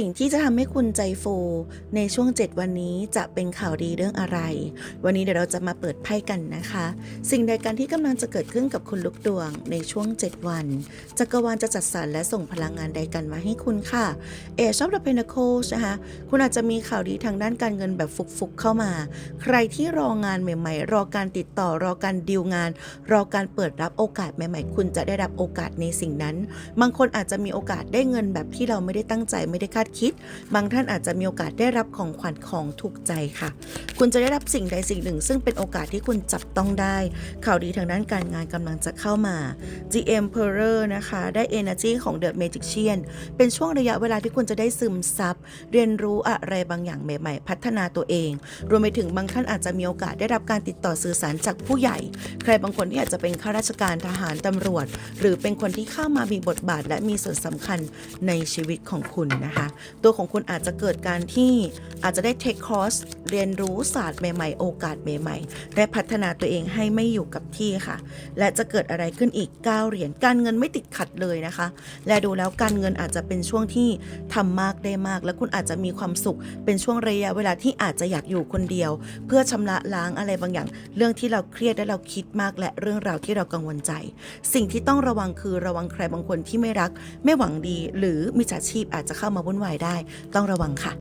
สิ่งที่จะทำให้คุณใจฟูในช่วง 7 วันนี้จะเป็นข่าวดีเรื่องอะไร วันนี้เดี๋ยวเราจะมาเปิดไพ่กันนะคะ สิ่งใดการที่กำลังจะเกิดขึ้นกับคุณลุกดวงในช่วง 7 วันจักรวาลจะจัดสรรและส่งพลังงานใดกันมาให้คุณค่ะเอชอบ The Pentacles นะคะคุณอาจจะมีข่าวดีทางด้านการเงินแบบฟุกๆเข้ามา ใครที่รองานใหม่ๆ รอการติดต่อรอการดีลงาน รอการเปิดรับโอกาสใหม่ ๆ คุณจะได้รับโอกาสในสิ่งนั้น บางคนอาจจะมีโอกาสได้เงินแบบที่เราไม่ได้ตั้งใจไม่ได้คาดคิด บางท่านอาจจะมีโอกาสได้รับของขวัญของถูกใจค่ะ คุณจะได้รับสิ่งใดสิ่งหนึ่ง ซึ่งเป็นโอกาสที่คุณจับต้องได้ ข่าวดีทางด้านการงานกำลังจะเข้ามา The Emperor นะคะ ได้ Energy ของ The Magician เป็นช่วงระยะเวลาที่คุณจะได้ซึมซับ เรียนรู้อะไรบางอย่างใหม่ ๆ พัฒนาตัวเอง รวมไปถึงบางท่านอาจจะมีโอกาสได้รับการติดต่อสื่อสารจากผู้ใหญ่ ใครบางคนที่อาจจะเป็นข้าราชการทหารตำรวจ หรือเป็นคนที่เข้ามามีบทบาทและมีส่วนสำคัญในชีวิตของคุณนะคะตัวของคุณอาจจะเกิดการที่อาจจะได้เทคคอร์สเรียนรู้ศาสตร์ใหม่ ๆ โอกาสใหม่ ๆ และพัฒนาตัวเองให้ไม่อยู่กับที่ค่ะ และจะเกิดอะไรขึ้นอีก 9 เหรียญการเงินไม่ติดขัดเลยนะคะ และดูแล้วการเงินอาจจะเป็นช่วงที่ทำมากได้มาก และคุณอาจจะมีความสุข เป็นช่วงระยะเวลาที่อาจจะอยากอยู่คนเดียว เพื่อชำระล้างอะไรบางอย่าง เรื่องที่เราเครียดและเราคิดมากและเรื่องราวที่เรากังวลใจ สิ่งที่ต้องระวังคือระวังใครบางคนที่ไม่รัก ไม่หวังดี หรือมิจฉาชีพอาจจะเข้ามาวุ่นนวายได้ ต้องระวังค่ะ